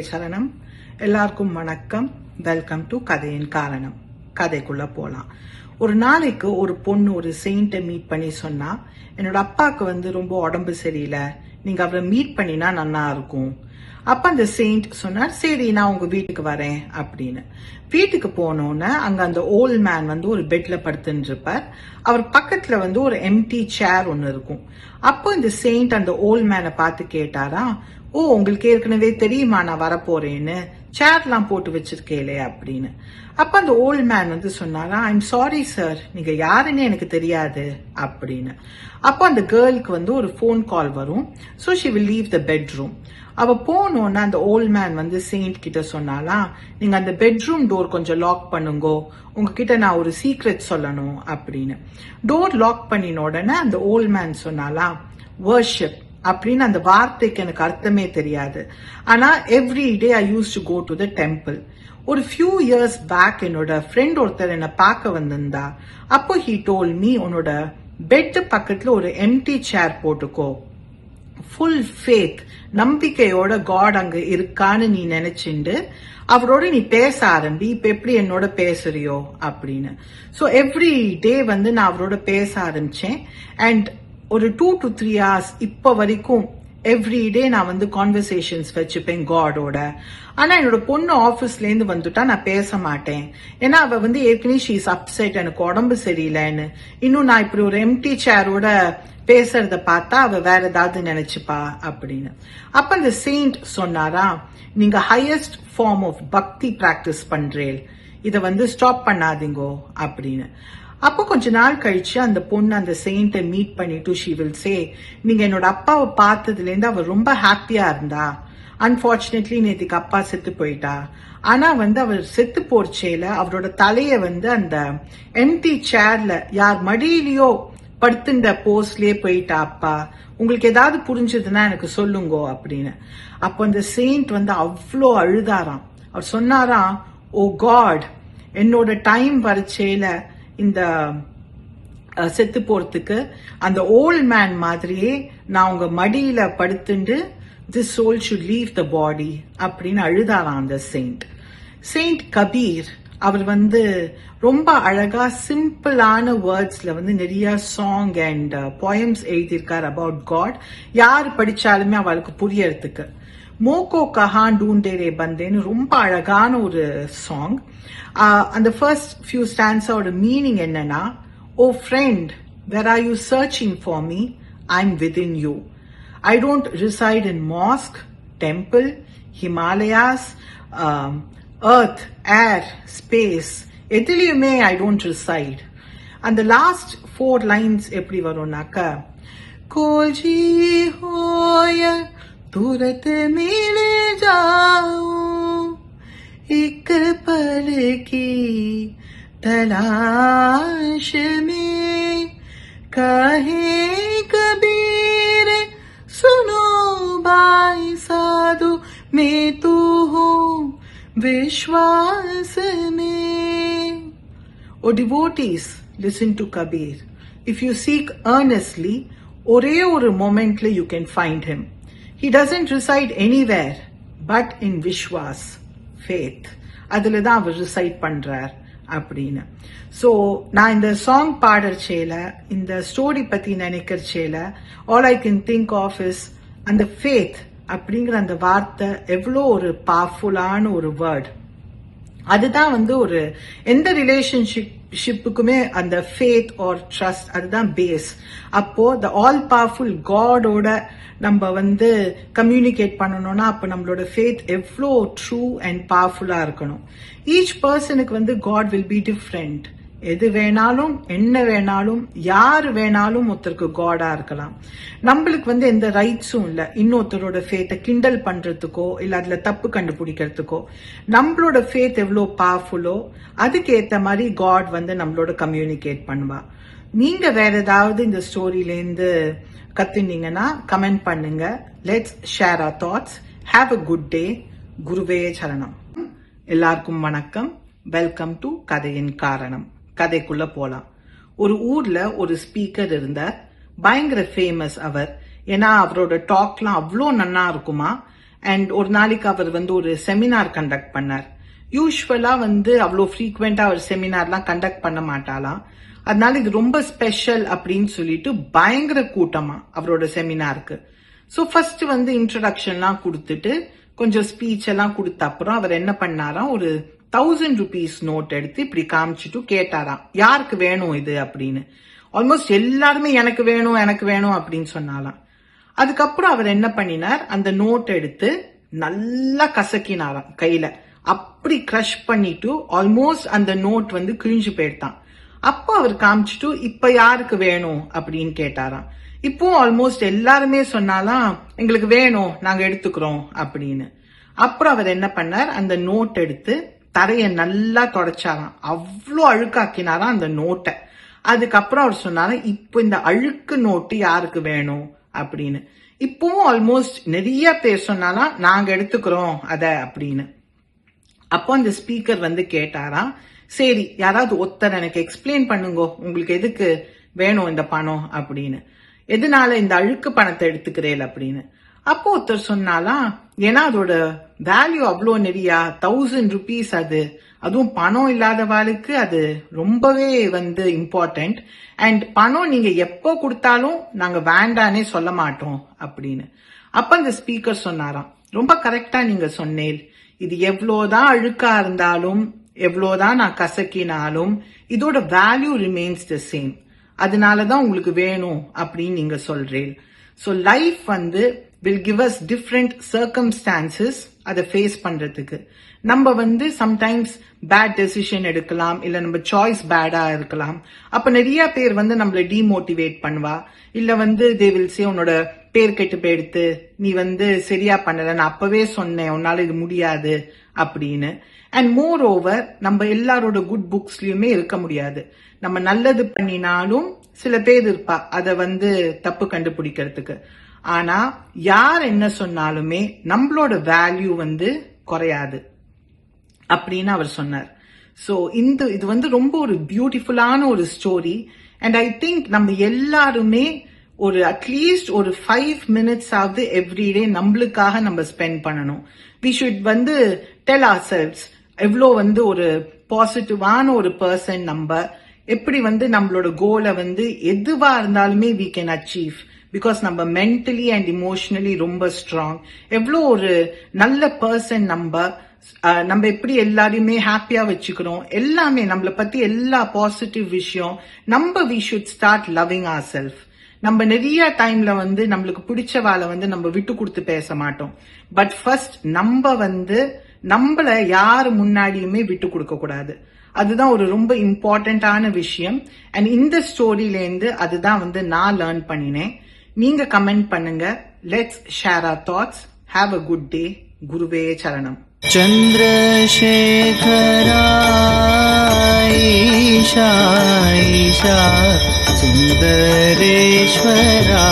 சரணம். எல்லாருக்கும் வணக்கம். வெல்கம் டு கதையின் காரணம். கதைக்குள்ள போலாம். ஒரு நாளைக்கு ஒரு பொண்ணு ஒரு செயின்ட்டை மீட் பண்ணி சொன்னா என்னோட அப்பாவுக்கு வந்து ரொம்ப உடம்பு சரியில்லை. நீங்க அவரை மீட் பண்ணினா நல்லா இருக்கும். அப்ப அந்த செயின்ட் சொன்னார் சரி நான் உங்க வீட்டுக்கு வரேன் அப்படின்னு. வீட்டுக்கு போனோன்னு அங்க அந்த ஓல்ட் மேன் வந்து ஒரு பெட்ல படுத்துன்னு இருப்பார் அவர் பக்கத்துல வந்து ஒரு எம்டி சேர் ஒன்னு இருக்கும். அப்போ இந்த செயின்ட் அந்த ஓல்ட் மேனை பார்த்து கேட்டாரா ஓ உங்களுக்கு ஏற்கனவே தெரியுமா நான் வரப்போறேன்னு. சேர்லாம் போட்டு வச்சிருக்கேலே அப்படின்னு. அப்ப அந்த ஓல்ட் மேன் வந்து சொன்னாரா ஐம் சாரி சார் நீங்க யாருன்னு எனக்கு தெரியாது அப்படின்னு. அப்போ அந்த கேர்ளுக்கு வந்து ஒரு ஃபோன் கால் வரும். So she will leave the bedroom அவ போனோன்னா அந்த ஓல்ட் மேன் வந்து செயின்ட் கிட்ட சொன்னாலா நீங்க அந்த பெட்ரூம் டோர் கொஞ்சம் லாக் பண்ணுங்கோ. உங்ககிட்ட நான் ஒரு சீக்ரெட் சொல்லணும் அப்படின்னு. டோர் லாக் பண்ணின உடனே அந்த ஓல்ட் மேன் சொன்னாலா வர்ஷிப் அப்படின்னு அந்த வார்த்தைக்கு எனக்கு அர்த்தமே தெரியாது. ஆனா every day I use to go to the temple ஒரு ஃபியூ இயர்ஸ் பேக் என்னோட ஃப்ரெண்ட் ஒருத்தர் என்னை பார்க்க வந்திருந்தா அப்போ ஹீ டோல் மீ உன்னோட பெட் பக்கத்துல ஒரு எம்டி சேர் போட்டுக்கோ. ஃபுல் ஃபேத் நம்பிக்கையோட காட் அங்க இருக்கான்னு நீ நினைச்சுண்டு அவரோட நீ பேச ஆரம்பி இப்ப எப்படி என்னோட பேசுறியோ அப்படின்னு. ஸோ எவ்ரி டே வந்து நான் அவரோட பேச ஆரம்பிச்சேன். அண்ட் ஒரு டூ டு த்ரீ ஹவர்ஸ் இப்போ வரைக்கும் எவ்ரி டே நான் வந்து கான்வர்சேஷன்ஸ் வச்சுப்பேன் காடோட ஆனா என்னோட பொண்ணு ஆபீஸ்ல இருந்து வந்துட்டா நான் பேச மாட்டேன். ஏன்னா அவ வந்து ஏற்கனவே ஷீஸ் அப்செட் எனக்கு உடம்பு சரியில்லைன்னு. இன்னும் நான் இப்படி ஒரு எம்டி சேரோட பேசுறத பார்த்தா அவ வேற ஏதாவது நினைச்சுப்பா அப்படின்னு. அப்ப அந்த செயின்ட் சொன்னாரா நீங்க highest form of bhakti practice பண்றேன். இதை வந்து ஸ்டாப் பண்ணாதீங்கோ அப்படின்னு. அப்போ கொஞ்ச நாள் கழிச்சு அந்த பொண்ணு அந்த செயின்ட்டை மீட் பண்ணிட்டு ஷி வில் சே நீங்க என்னோட அப்பாவை பார்த்ததுல இருந்து அவர் ரொம்ப ஹாப்பியா இருந்தா. அன்பார்ச்சுனேட்லி நேத்துக்கு அப்பா செத்து போயிட்டா. ஆனா வந்து அவர் செத்து போர்ச்சேல அவரோட தலைய வந்து அந்த எம்டி சேர்ல யார் மடியிலையோ படுத்துண்ட போஸ்ட்லயே போயிட்டா அப்பா உங்களுக்கு ஏதாவது புரிஞ்சதுன்னா எனக்கு சொல்லுங்கோ அப்படின்னு. அப்போ அந்த செயின்ட் வந்து அவ்வளோ அழுதாராம். அவர் சொன்னாராம் ஓ காட் என்னோட டைம் வரைச்சேல இந்த செத்து போறதுக்கு அந்த ஓல்ட் மேன் மாதிரியே நான் உங்க மடியில படுத்துண்டு this soul should leave the body அப்படின்னு அழுதாராம் அந்த செயின்ட் செயின்ட் கபீர் அவர் வந்து ரொம்ப அழகா சிம்பிளான வேர்ட்ஸ்ல வந்து நிறைய சாங் அண்ட் போயம்ஸ் எழுதியிருக்கார் அபவுட் காட் யார் படிச்சாலுமே அவளுக்கு புரியறதுக்கு. மோகோ கஹான் டூண்டேரே பந்தேன்னு ரொம்ப அழகான ஒரு சாங் uh, அந்த ஃபர்ஸ்ட் ஃபியூ ஸ்டான்ஸோட மீனிங் என்னன்னா ஓ friend where are you searching for me I am within you I don't reside in mosque temple Himalayas earth, air, space, எதிலியுமே I don't reside. And the last four lines எப்படி வருன்னாக்க, Golgi ஹோய துரத்து மீலே ஜாவும் இக்கு பலுக்கி Talash Vishwasane. O devotees, listen to Kabir. If you seek earnestly, ஒரே ஒரு மொமெண்ட்ல you can find him he doesn't reside anywhere but in vishwas faith அதில் தான் அவர் reside பண்ணுறார் அப்படின்னு so நான் இந்த சாங் பாடுறச்சேல இந்த ஸ்டோரி பற்றி நினைக்கிறச்சேல all I can think of is அந்த ஃபேத் அப்படிங்கிற அந்த வார்த்தை எவ்வளோ ஒரு பவர்ஃபுல்லான ஒரு வேர்ட் அதுதான் வந்து ஒரு எந்த ரிலேஷன்ஷிப் ஷிப்புக்குமே அந்த ஃபேத் ஆர் ட்ரஸ்ட் அதுதான் பேஸ் அப்போ த ஆல் பவர்ஃபுல் காடோட நம்ம வந்து கம்யூனிகேட் பண்ணணும்னா அப்போ நம்மளோட ஃபேத் எவ்வளோ ட்ரூ அண்ட் பவர்ஃபுல்லாக இருக்கணும். ஈச் பர்சனுக்கு வந்து காட் வில் பி டிஃப்ரெண்ட் எது வேணாலும் என்ன வேணாலும் யார் வேணாலும் ஒருத்தருக்கு காடா இருக்கலாம். நம்மளுக்கு வந்து எந்த ரைட்ஸும் இல்லை. இன்னொருத்தரோட ஃபேத்தை கிண்டல் பண்றதுக்கோ இல்ல அதுல தப்பு கண்டுபிடிக்கிறதுக்கோ நம்மளோட ஃபேத் எவ்வளோ பவர்ஃபுல்லோ அதுக்கேற்ற மாதிரி காட் வந்து நம்மளோட கம்யூனிகேட் பண்ணுவா. நீங்க வேற ஏதாவது இந்த ஸ்டோரியிலேருந்து கத்துனீங்கன்னா கமெண்ட் பண்ணுங்க. Let's share our thoughts have a good day குருவே சரணம். எல்லாருக்கும் வணக்கம். வெல்கம் டு கதையின் காரணம். கதைக்குள்ள போலாம். ஒரு ஊர்ல ஒரு ஸ்பீக்கர் இருந்தார். பயங்கர ஃபேமஸ் அவர். ஏன்னா அவரோட டாக்லாம் அவ்வளோ நன்னா இருக்குமா? அண்ட் ஒரு நாளைக்கு அவர் வந்து ஒரு செமினார் கண்டக்ட் பண்ணார். யூஸ்வலா வந்து அவ்வளோ ஃப்ரீக்வெண்டா அவர் செமினார்லாம் கண்டக்ட் பண்ண மாட்டாளாம். அதனால இது ரொம்ப ஸ்பெஷல் அப்படின்னு சொல்லிட்டு பயங்கர கூட்டமா அவரோட செமினாருக்கு ஸோ ஃபர்ஸ்ட் வந்து இன்ட்ரடக்ஷன்லாம் கொடுத்துட்டு கொஞ்சம் ஸ்பீச் எல்லாம் கொடுத்த அப்புறம் அவர் என்ன பண்ணாராம்? ஒரு தௌசண்ட் ருபீஸ் நோட் எடுத்து இப்படி காமிச்சிட்டு கேட்டாராம். யாருக்கு வேணும் இது? அப்படின்னு. ஆல்மோஸ்ட் எல்லாருமே எனக்கு வேணும் எனக்கு வேணும் அப்படின்னு சொன்னாலாம் அதுக்கப்புறம் அவர் என்ன பண்ணினார்? அந்த நோட் எடுத்து நல்லா கசக்கினாராம் கையில. அப்படி க்ரஷ் பண்ணிட்டு ஆல்மோஸ்ட் அந்த நோட் வந்து கிழிஞ்சு போயிட்டான் அப்போ அவர் காமிச்சிட்டு இப்ப யாருக்கு வேணும்? அப்படின்னு கேட்டாராம். இப்போ ஆல்மோஸ்ட் எல்லாருமே சொன்னாலாம் எங்களுக்கு வேணும் நாங்க எடுத்துக்கிறோம் அப்படின்னு. அப்புறம் அவர் என்ன பண்ணார்? அந்த நோட் எடுத்து தரையை நல்லா தொடச்சாராம். அவ்வளோ அழுக்காக்கினாராம் அந்த நோட்டை. அதுக்கப்புறம் அவர் சொன்னாராம் இப்போ இந்த அழுக்கு நோட்டு யாருக்கு வேணும்? அப்படின்னு. இப்பவும் ஆல்மோஸ்ட் நிறைய பேர் சொன்னாலாம் நாங்கள் எடுத்துக்கிறோம் அதை அப்படின்னு. அப்போ அந்த ஸ்பீக்கர் வந்து கேட்டாராம் சரி யாராவது ஒருத்தர் எனக்கு எக்ஸ்பிளைன் பண்ணுங்க உங்களுக்கு எதுக்கு வேணும் இந்த பணம்? அப்படின்னு. எதனால இந்த அழுக்கு பணத்தை எடுத்துக்கிறேன்? அப்படின்னு. அப்போ ஒருத்தர் சொன்னாலாம் ஏன்னா அதோட வேல்யூ அவ்வளோ நிறையா தௌசண்ட் ருபீஸ் அது. அதுவும் பணம் இல்லாதவாளுக்கு அது ரொம்பவே வந்து இம்பார்ட்டன்ட் அண்ட் பணம் நீங்க எப்போ கொடுத்தாலும் நாங்க வேண்டானே சொல்ல மாட்டோம் அப்படின்னு. அப்ப அந்த ஸ்பீக்கர் சொன்னாராம் ரொம்ப கரெக்டா நீங்க சொன்னேன் இது எவ்வளோதான் அழுக்கா இருந்தாலும் எவ்வளோதான் நான் கசக்கினாலும் இதோட வேல்யூ ரிமைன்ஸ் த சேம் அதனால தான் உங்களுக்கு வேணும் அப்படின்னு நீங்க சொல்றேன் ஸோ லைஃப் வந்து will give us different circumstances அதை ஃபேஸ் பண்றதுக்கு. நம்ம வந்து சம்டைம்ஸ் பேட் டெசிஷன் எடுக்கலாம் இல்ல நம்ம சாய்ஸ் பேடா இருக்கலாம். அப்ப நிறைய பேர் வந்து நம்மள டிமோட்டிவேட் பண்ணுவா. இல்ல வந்து தே வில் சே உன்னோட பேர் கெட்டு போயிடுத்து. நீ வந்து சரியா பண்ணல. நான் அப்பவே சொன்னேன். உன்னால இது முடியாது. அப்படின்னு. அண்ட் மோர் ஓவர் நம்ம எல்லாரோட குட் புக்ஸ்லயுமே இருக்க முடியாது. நம்ம நல்லது பண்ணினாலும் சில பேர் இருப்பா. அதை வந்து தப்பு கண்டுபிடிக்கிறதுக்கு. ஆனா யார் என்ன சொன்னாலுமே நம்மளோட வேல்யூ வந்து குறையாது. அப்படின்னு அவர் சொன்னார். ஸோ இந்த இது வந்து ரொம்ப ஒரு பியூட்டிஃபுல்லான ஒரு ஸ்டோரி அண்ட் ஐ திங்க் நம்ம எல்லாருமே ஒரு அட்லீஸ்ட் ஒரு ஃபைவ் மினிட்ஸ் ஆகுது எவ்ரிடே நம்மளுக்காக நம்ம ஸ்பெண்ட் பண்ணணும். வி ஷுட் வந்து டெல் ஆர் செல்ஸ் எவ்வளோ வந்து ஒரு பாசிட்டிவான ஒரு பர்சன் நம்ம எப்படி வந்து நம்மளோட கோலை வந்து எதுவாக இருந்தாலுமே வி கேன் அச்சீவ் பிகாஸ் நம்ம மென்டலி அண்ட் இமோஷனலி ரொம்ப ஸ்ட்ராங் எவ்வளோ ஒரு நல்ல பர்சன் நம்ம நம்ம எப்படி எல்லாரையுமே ஹாப்பியா வச்சுக்கிறோம் எல்லாமே நம்மளை பத்தி எல்லா பாசிட்டிவ் விஷயம் நம்ம we should start loving our self நம்ம நிறைய டைம்ல வந்து நம்மளுக்கு பிடிச்ச வேலை வந்து நம்ம விட்டு கொடுத்து பேச மாட்டோம். பட் ஃபர்ஸ்ட் நம்ம வந்து நம்மள யாரு முன்னாடியுமே விட்டு கொடுக்க கூடாது. அதுதான் ஒரு ரொம்ப இம்பார்ட்டண்டான விஷயம். அண்ட் இந்த ஸ்டோரியிலேருந்து அதுதான் வந்து நான் லேர்ன் பண்ணினேன். நீங்க கமெண்ட் பண்ணுங்க let's share our thoughts have a good day குருவே சரணம் चन्द्रशेखरा ईशा ईशा सुन्दरेश्वरा